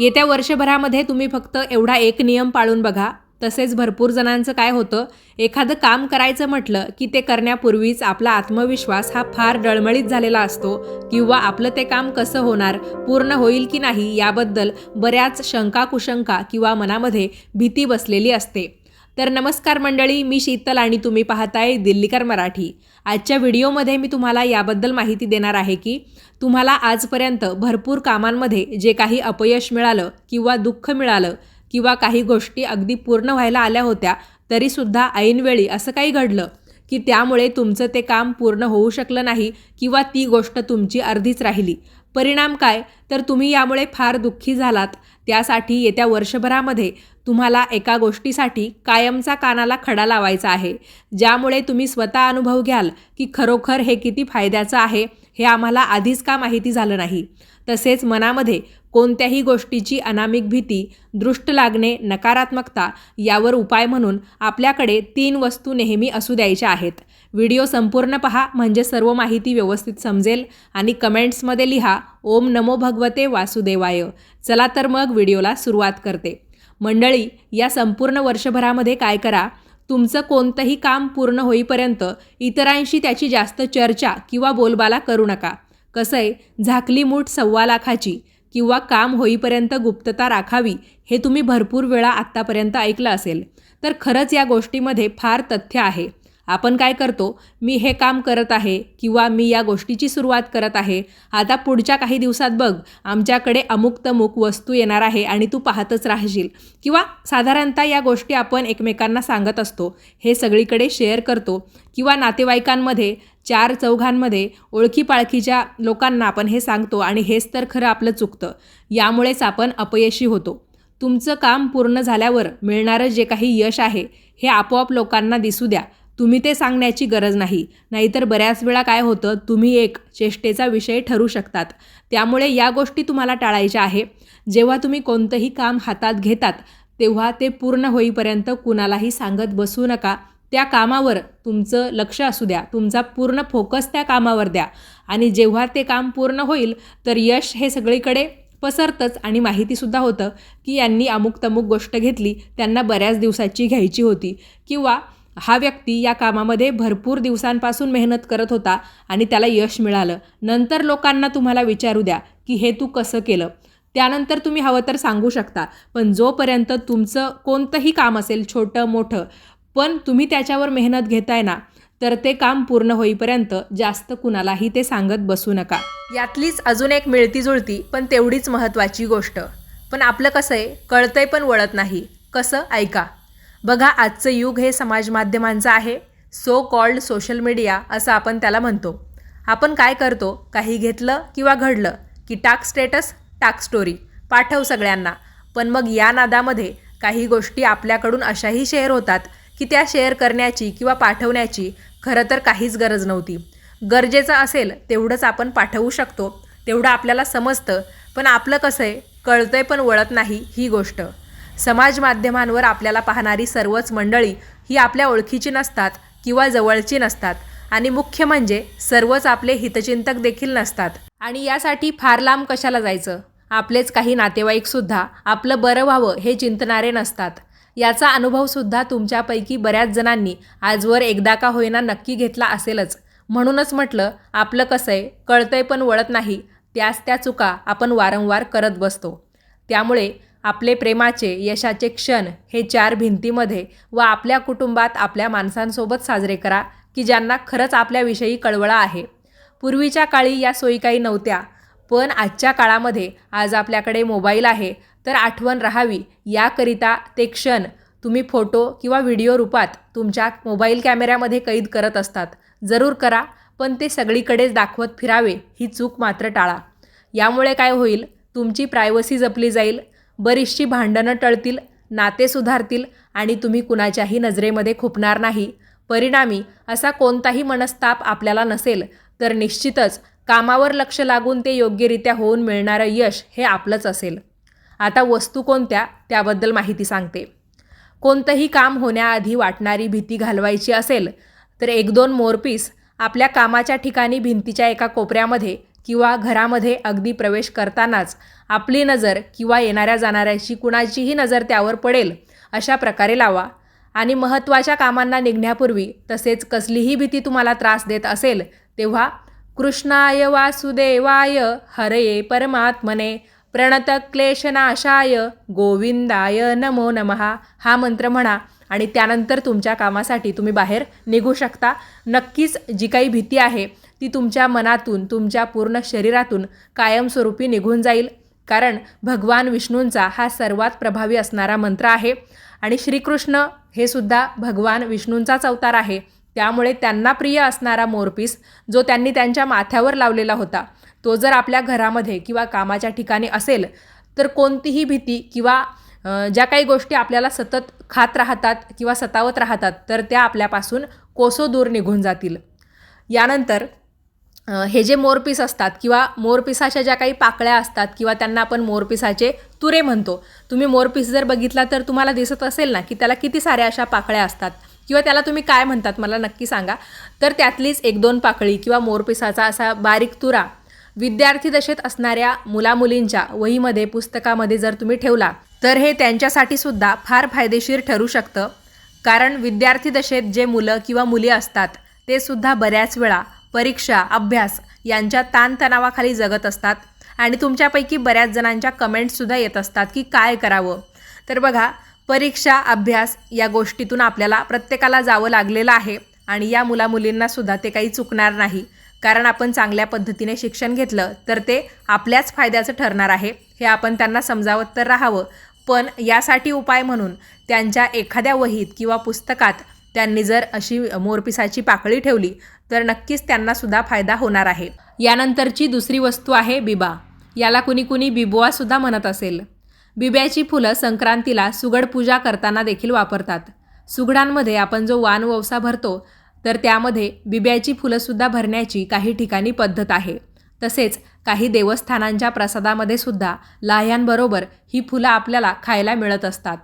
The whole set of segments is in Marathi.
येत्या वर्षभरामध्ये तुम्ही फक्त एवढा एक नियम पाळून बघा. तसेच भरपूर जणांचं काय होतं एखादं काम करायचं म्हटलं की ते करण्यापूर्वीच आपला आत्मविश्वास हा फार डळमळीत झालेला असतो किंवा आपलं ते काम कसं होणार पूर्ण होईल की नाही याबद्दल बऱ्याच शंका कुशंका किंवा मनामध्ये भीती बसलेली असते. तर नमस्कार मंडळी मी शीतल आणि तुम्ही पाहताय दिल्लीकर मराठी. आजच्या व्हिडिओमध्ये मी तुम्हाला याबद्दल माहिती देणार आहे की तुम्हाला आजपर्यंत भरपूर कामांमध्ये जे काही अपयश मिळालं किंवा दुःख मिळालं किंवा काही गोष्टी अगदी पूर्ण व्हायला आल्या होत्या तरीसुद्धा ऐनवेळी असं काही घडलं की त्यामुळे तुमचं ते काम पूर्ण होऊ शकलं नाही किंवा ती गोष्ट तुमची अर्धीच राहिली. परिणाम काय? तर तुम्ही यामुळे फार दुःखी झालात. त्यासाठी येत्या वर्षभरामध्ये तुम्हाला एका गोष्टीसाठी कायमचा कानाला खडा लावायचा आहे. ज्यामुळे तुम्ही स्वतः अनुभव घ्याल की खरोखर हे किती फायद्याचं आहे हे आम्हाला आधीच का माहिती झालं नाही? तसेच मनामध्ये कोणत्याही गोष्टीची अनामिक भीती दृष्ट लागणे नकारात्मकता यावर उपाय म्हणून आपल्याकडे तीन वस्तू नेहमी असू द्यायच्या आहेत. व्हिडिओ संपूर्ण पहा म्हणजे सर्व माहिती व्यवस्थित समजेल आणि कमेंट्समध्ये लिहा ओम नमो भगवते वासुदेवाय. चला तर मग व्हिडिओला सुरुवात करते. मंडळी या संपूर्ण वर्षभरामध्ये काय करा? तुमचं कोणतंही काम पूर्ण होईपर्यंत इतरांशी त्याची जास्त चर्चा किंवा बोलबाला करू नका. कसं आहे झाकली मूठ सव्वा लाखाची किंवा काम होईपर्यंत गुप्तता राखावी हे तुम्ही भरपूर वेळा आत्तापर्यंत ऐकलं असेल. तर खरंच या गोष्टीमध्ये फार तथ्य आहे. आपण काय करतो? मी हे काम करत आहे किंवा मी या गोष्टीची सुरुवात करत आहे. आता पुढच्या काही दिवसात बघ आमच्याकडे अमुक तमुक वस्तू येणार आहे आणि तू पाहतच राहशील. किंवा साधारणतः या गोष्टी आपण एकमेकांना सांगत असतो. हे सगळीकडे शेअर करतो. किंवा नातेवाईकांमध्ये चार चौघांमध्ये ओळखीपाळखीच्या लोकांना आपण हे सांगतो आणि हेच तर खरं आपलं चुकतं. यामुळेच आपण अपयशी होतो. तुमचं काम पूर्ण झाल्यावर मिळणारं जे काही यश आहे हे आपोआप लोकांना दिसू द्या. तुम्ही ते सांगण्याची गरज नाही. नाहीतर बऱ्याच वेळा काय होतं तुम्ही एक चेष्टेचा विषय ठरू शकतात. त्यामुळे या गोष्टी तुम्हाला टाळायच्या आहे. जेव्हा तुम्ही कोणतंही काम हातात घेतात तेव्हा ते पूर्ण होईपर्यंत कुणालाही सांगत बसू नका. त्या कामावर तुमचं लक्ष असू द्या. तुमचा पूर्ण फोकस त्या कामावर द्या. आणि जेव्हा ते काम पूर्ण होईल तर यश हे सगळीकडे पसरतंच आणि माहितीसुद्धा होतं की यांनी अमुक तमुक गोष्ट घेतली त्यांना बऱ्याच दिवसाची घ्यायची होती. किंवा हा व्यक्ती या कामामध्ये भरपूर दिवसांपासून मेहनत करत होता आणि त्याला यश मिळालं. नंतर लोकांना तुम्हाला विचारू द्या की हे तू कसं केलं? त्यानंतर तुम्ही हवं तर सांगू शकता पण जोपर्यंत तुमचं कोणतंही काम असेल छोटं मोठं पण तुम्ही त्याच्यावर मेहनत घेताय ना तर ते काम पूर्ण होईपर्यंत जास्त कुणालाही ते सांगत बसू नका. यातलीच अजून एक मिळती जुळती पण तेवढीच महत्त्वाची गोष्ट. पण आपलं कसं आहे? कळतंय पण वळत नाही. कसं? ऐका. बघा आजचं युग हे समाज माध्यमांचं आहे. सो कॉल्ड सोशल मीडिया असं आपण त्याला म्हणतो. आपण काय करतो? काही घेतलं किंवा घडलं? की टाक स्टेटस टाक स्टोरी पाठव सगळ्यांना. पण मग या नादामध्ये काही गोष्टी आपल्याकडून अशाही शेअर होतात की त्या शेअर करण्याची किंवा पाठवण्याची खरं तर काहीच गरज नव्हती. गरजेचं असेल तेवढंच आपण पाठवू शकतो. तेवढं आपल्याला समजतं. पण आपलं कसं आहे? कळतंय पण वळत नाही ही गोष्ट. समाज माध्यमांवर आपल्याला पाहणारी सर्वच मंडळी ही आपल्या ओळखीची नसतात किंवा जवळची नसतात. आणि मुख्य म्हणजे सर्वच आपले हितचिंतक देखील नसतात. आणि यासाठी फार लांब कशाला जायचं? आपलेच काही नातेवाईकसुद्धा आपलं बरं व्हावं हे चिंतणारे नसतात. याचा अनुभवसुद्धा तुमच्यापैकी बऱ्याच जणांनी आजवर एकदा का होईना नक्की घेतला असेलच. म्हणूनच म्हटलं आपलं कसं आहे कळतंय पण वळत नाही त्याच त्या चुका आपण वारंवार करत बसतो. त्यामुळे आपले प्रेमाचे यशाचे क्षण हे चार भिंतीमध्ये व आपल्या कुटुंबात आपल्या माणसांसोबत साजरे करा की ज्यांना खरंच आपल्याविषयी कळवळा आहे. पूर्वीच्या काळी या सोयी काही नव्हत्या पण आजच्या काळामध्ये आज आपल्याकडे मोबाईल आहे तर आठवण राहावी. याकरिता ते क्षण तुम्ही फोटो किंवा व्हिडिओ रूपात तुमच्या मोबाईल कॅमेऱ्यामध्ये कैद करत असतात. जरूर करा पण ते सगळीकडेच दाखवत फिरावे ही चूक मात्र टाळा. यामुळे काय होईल? तुमची प्रायव्हसी जपली जाईल बरीचशी भांडणं टळतील नाते सुधारतील आणि तुम्ही कुणाच्याही नजरेमध्ये खुपणार नाही. परिणामी असा कोणताही मनस्ताप आपल्याला नसेल तर निश्चितच कामावर लक्ष लागून ते योग्यरित्या होऊन मिळणारं यश हे आपलंच असेल. आता वस्तू कोणत्या त्याबद्दल माहिती सांगते. कोणतंही काम होण्याआधी वाटणारी भीती घालवायची असेल तर एक दोन मोरपीस आपल्या कामाच्या ठिकाणी भिंतीच्या एका कोपऱ्यामध्ये किंवा घरामध्ये अगदी प्रवेश करतानाच आपली नजर किंवा येणाऱ्या जाणाऱ्याची कुणाचीही नजर त्यावर पडेल अशा प्रकारे लावा. आणि महत्त्वाच्या कामांना निघण्यापूर्वी तसेच कसलीही भीती तुम्हाला त्रास देत असेल तेव्हा कृष्णाय वासुदेवाय हरये परमात्मने प्रणत क्लेशनाशाय गोविंदाय नमो नमहा. हा मंत्र म्हणा आणि त्यानंतर तुमच्या कामासाठी तुम्ही बाहेर निघू शकता. नक्कीच जी काही भीती आहे ती तुमच्या मनातून तुमच्या पूर्ण शरीरातून कायमस्वरूपी निघून जाईल. कारण भगवान विष्णूंचा हा सर्वात प्रभावी असणारा मंत्र आहे आणि श्रीकृष्ण हे सुद्धा भगवान विष्णूंचाच अवतार आहे. त्यामुळे त्यांना प्रिय असणारा मोरपीस जो त्यांनी त्यांच्या माथ्यावर लावलेला होता तो जर आपल्या घरामध्ये किंवा कामाच्या ठिकाणी असेल तर कोणतीही भीती किंवा ज्या काही गोष्टी आपल्याला सतत खात राहतात किंवा सतावत राहतात तर त्या आपल्यापासून कोसो दूर निघून जातील. यानंतर हे जे मोरपीस असतात किंवा मोरपिसाच्या ज्या काही पाकळ्या असतात किंवा त्यांना आपण मोरपिसाचे तुरे म्हणतो तुम्ही मोरपीस जर बघितला तर तुम्हाला दिसत असेल ना की त्याला किती साऱ्या अशा पाकळ्या असतात किंवा त्याला तुम्ही काय म्हणतात मला नक्की सांगा. तर त्यातलीच एक दोन पाकळी किंवा मोरपिसाचा असा बारीक तुरा विद्यार्थी दशेत असणाऱ्या मुलामुलींच्या वहीमध्ये पुस्तकामध्ये जर तुम्ही ठेवला तर हे त्यांच्यासाठी सुद्धा फार फायदेशीर ठरू शकतं. कारण विद्यार्थी दशेत जे मुलं किंवा मुली असतात ते सुद्धा बऱ्याच वेळा परीक्षा अभ्यास यांच्या ताणतणावाखाली जगत असतात आणि तुमच्यापैकी बऱ्याच जणांच्या कमेंट्ससुद्धा येत असतात की काय करावं. तर बघा परीक्षा अभ्यास या गोष्टीतून आपल्याला प्रत्येकाला जावं लागलेलं आहे आणि या मुलामुलींनासुद्धा ते काही चुकणार नाही. कारण आपण चांगल्या पद्धतीने शिक्षण घेतलं तर ते आपल्याच फायद्याचं ठरणार आहे हे आपण त्यांना समजावत तर राहावं. पण यासाठी उपाय म्हणून त्यांच्या एखाद्या वहीत किंवा पुस्तकात त्यांनी जर अशी मोरपिसाची पाकळी ठेवली तर नक्कीच त्यांनासुद्धा फायदा होणार आहे. यानंतरची दुसरी वस्तू आहे बिबा. याला कुणी कुणी बिबोआसुद्धा म्हणत असेल. बिब्याची फुलं संक्रांतीला सुगड पूजा करताना देखील वापरतात. सुगडांमध्ये आपण जो वान ववसा भरतो तर त्यामध्ये बिब्याची फुलंसुद्धा भरण्याची काही ठिकाणी पद्धत आहे. तसेच काही देवस्थानांच्या प्रसादामध्ये सुद्धा लाह्यांबरोबर ही फुलं आपल्याला खायला मिळत असतात.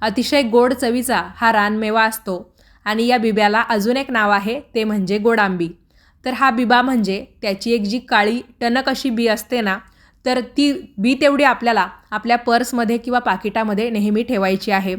अतिशय गोड चवीचा हा रानमेवा असतो. आणि या बिब्याला अजून एक नाव आहे ते म्हणजे गोडांबी. तर हा बिबा म्हणजे त्याची एक जी काळी टणक अशी बी असते ना तर ती बी तेवढी आपल्याला आपल्या पर्समध्ये किंवा पाकिटामध्ये नेहमी ठेवायची आहे.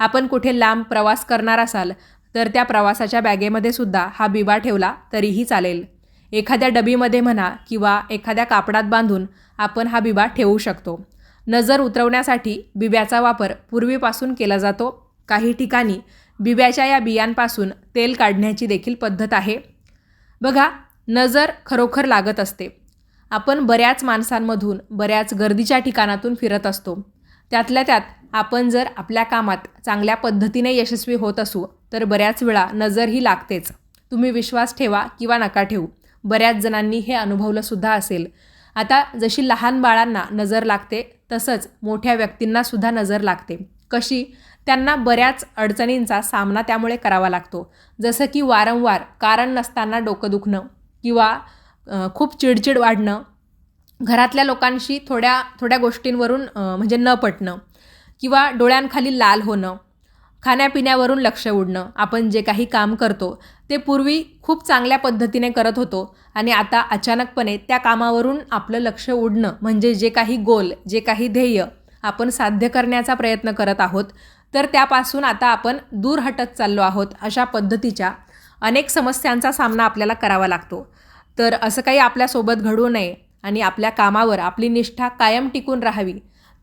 आपण कुठे लांब प्रवास करणार असाल तर त्या प्रवासाच्या बॅगेमध्ये सुद्धा हा बिबा ठेवला तरीही चालेल. एखाद्या डबीमध्ये म्हणा किंवा एखाद्या कापडात बांधून आपण हा बिबा ठेवू शकतो. नजर उतरवण्यासाठी बिब्याचा वापर पूर्वीपासून केला जातो. काही ठिकाणी बिब्याच्या या बियांपासून तेल काढण्याची देखील पद्धत आहे. बघा नजर खरोखर लागत असते. आपण बऱ्याच माणसांमधून बऱ्याच गर्दीच्या ठिकाणातून फिरत असतो. त्यातल्या त्यात आपण जर आपल्या कामात चांगल्या पद्धतीने यशस्वी होत असू तर बऱ्याच वेळा नजर ही लागतेच. तुम्ही विश्वास ठेवा किंवा नका ठेवू. बऱ्याच जणांनी हे अनुभवलं सुद्धा असेल. आता जशी लहान बाळांना नजर लागते तसंच मोठ्या व्यक्तींनासुद्धा नजर लागते. कशी? त्यांना बऱ्याच अडचणींचा सामना त्यामुळे करावा लागतो. जसं की वारंवार कारण नसताना डोकं दुखणं किंवा खूप चिडचिड वाढणं घरातल्या लोकांशी थोड्या थोड्या गोष्टींवरून म्हणजे न पटणं किंवा डोळ्यांखाली लाल होणं खाण्यापिण्यावरून लक्ष उडणं आपण जे काही काम करतो ते पूर्वी खूप चांगल्या पद्धतीने करत होतो आणि आता अचानकपणे त्या कामावरून आपलं लक्ष उडणं म्हणजे जे काही गोल जे काही ध्येय आपण साध्य करण्याचा प्रयत्न करत आहोत तर त्यापासून आता आपण दूर हटत चाललो आहोत अशा पद्धतीच्या अनेक समस्यांचा सामना आपल्याला करावा लागतो. तर असं काही आपल्यासोबत घडू नये आणि आपल्या कामावर आपली निष्ठा कायम टिकून राहावी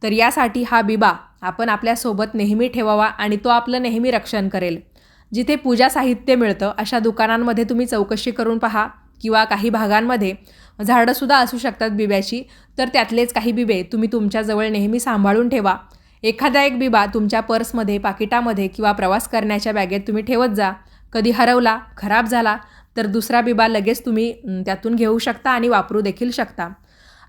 तर यासाठी हा बिबा आपण आपल्यासोबत नेहमी ठेवावा आणि तो आपलं नेहमी रक्षण करेल. जिथे पूजा साहित्य मिळतं अशा दुकानांमध्ये तुम्ही चौकशी करून पहा किंवा काही भागांमध्ये झाडंसुद्धा असू शकतात बिब्याची तर त्यातलेच काही बिबे तुम्ही तुमच्याजवळ नेहमी सांभाळून ठेवा. एखादा एक बिबा तुमच्या पर्समध्ये पाकिटामध्ये किंवा प्रवास करण्याच्या बॅगेत तुम्ही ठेवत जा. कधी हरवला खराब झाला तर दुसरा बिबा लगेच तुम्ही त्यातून घेऊ शकता आणि वापरू देखील शकता.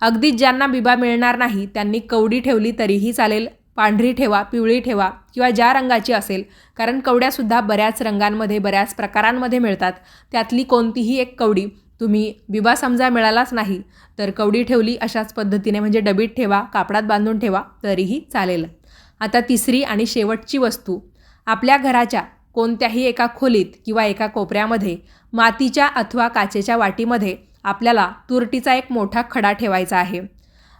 अगदी ज्यांना बिबा मिळणार नाही त्यांनी कवडी ठेवली तरीही चालेल. पांढरी ठेवा पिवळी ठेवा किंवा ज्या रंगाची असेल कारण कवड्यासुद्धा बऱ्याच रंगांमध्ये बऱ्याच प्रकारांमध्ये मिळतात. त्यातली कोणतीही एक कवडी तुम्ही बिबा समजा मिळालाच नाही तर कवडी ठेवली अशाच पद्धतीने म्हणजे डबीत ठेवा कापडात बांधून ठेवा तरीही चालेल. आता तिसरी आणि शेवटची वस्तू. आपल्या घराच्या कोणत्याही एका खोलीत किंवा एका कोपऱ्यामध्ये मातीच्या अथवा काचेच्या वाटीमध्ये आपल्याला तुरटीचा एक मोठा खडा ठेवायचा आहे.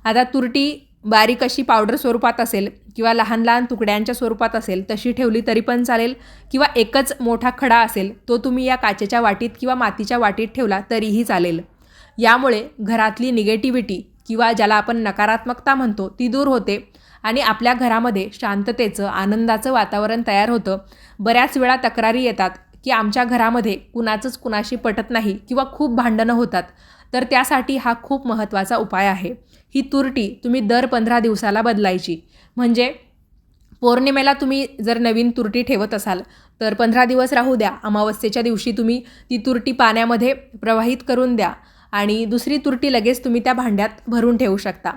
आता तुरटी बारीक अशी पावडर स्वरूपात असेल किंवा लहान लहान तुकड्यांच्या स्वरूपात असेल तशी ठेवली तरी पण चालेल. किंवा एकच मोठा खडा असेल तो तुम्ही या काचेच्या वाटीत किंवा मातीच्या वाटीत ठेवला तरीही चालेल. यामुळे घरातली निगेटिव्हिटी किंवा ज्याला आपण नकारात्मकता म्हणतो ती दूर होते आणि आपल्या घरामध्ये शांततेचं आनंदाचं वातावरण तयार होतं. बऱ्याच वेळा तक्रारी येतात की आमच्या घरामध्ये कुणाचंच कुणाशी पटत नाही किंवा खूप भांडणं होतात. तर त्यासाठी हा खूप महत्त्वाचा उपाय आहे. ही तुरटी तुम्ही दर पंधरा दिवसाला बदलायची. म्हणजे पौर्णिमेला तुम्ही जर नवीन तुरटी ठेवत असाल तर पंधरा दिवस राहू द्या. अमावस्येच्या दिवशी तुम्ही ती तुरटी पाण्यामध्ये प्रवाहित करून द्या आणि दुसरी तुरटी लगेच तुम्ही त्या भांड्यात भरून ठेवू शकता.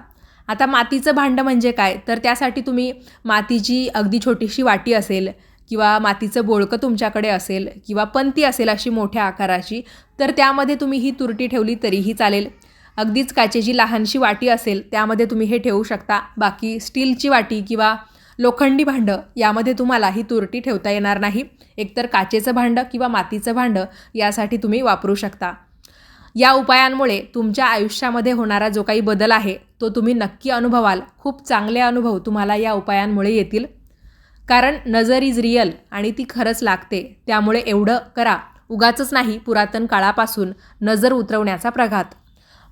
आता मातीचं भांडं म्हणजे काय? तर त्यासाठी तुम्ही मातीची अगदी छोटीशी वाटी असेल किंवा मातीचं बोळकं तुमच्याकडे असेल किंवा पंती असेल अशी मोठ्या आकाराची तर त्यामध्ये तुम्ही ही तुरटी ठेवली तरीही चालेल. अगदीच काचेची लहानशी वाटी असेल त्यामध्ये तुम्ही हे ठेवू शकता. बाकी स्टीलची वाटी किंवा लोखंडी भांडं यामध्ये तुम्हाला ही तुरटी ठेवता येणार नाही. एकतर काचेचं भांडं किंवा मातीचं भांडं यासाठी तुम्ही वापरू शकता. या उपायांमुळे तुमच्या आयुष्यामध्ये होणारा जो काही बदल आहे तो तुम्ही नक्की अनुभवाल. खूप चांगले अनुभव तुम्हाला या उपायांमुळे येतील. कारण नजर इज रियल आणि ती खरंच लागते. त्यामुळे एवढं करा. उगाचच नाही पुरातन काळापासून नजर उतरवण्याचा प्रघात.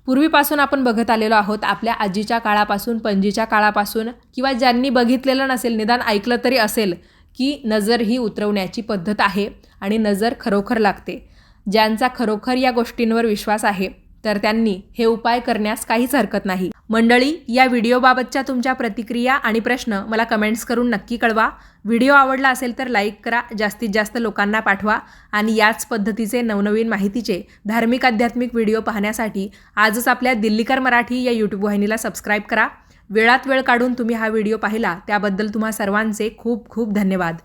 पूर्वीपासून आपण बघत आलेलो आहोत आपल्या आजीच्या काळापासून पणजीच्या काळापासून किंवा ज्यांनी बघितलेलं नसेल निदान ऐकलं तरी असेल की नजर ही उतरवण्याची पद्धत आहे आणि नजर खरोखर लागते. ज्यांचा खरोखर या गोष्टींवर विश्वास आहे तर त्यांनी हे उपाय करण्यास काहीच हरकत नाही. मंडळी या व्हिडिओबाबतच्या तुमच्या प्रतिक्रिया आणि प्रश्न मला कमेंट्स करून नक्की कळवा. व्हिडिओ आवडला असेल तर लाईक करा जास्तीत जास्त लोकांना पाठवा आणि याच पद्धतीचे नवनवीन माहितीचे धार्मिक आध्यात्मिक व्हिडिओ पाहण्यासाठी आजच आपल्या दिल्लीकर मराठी या यूट्यूब वाहिनीला सबस्क्राईब करा. वेळात वेळ काढून तुम्ही हा व्हिडिओ पाहिला त्याबद्दल तुम्हा सर्वांचे खूप खूप धन्यवाद.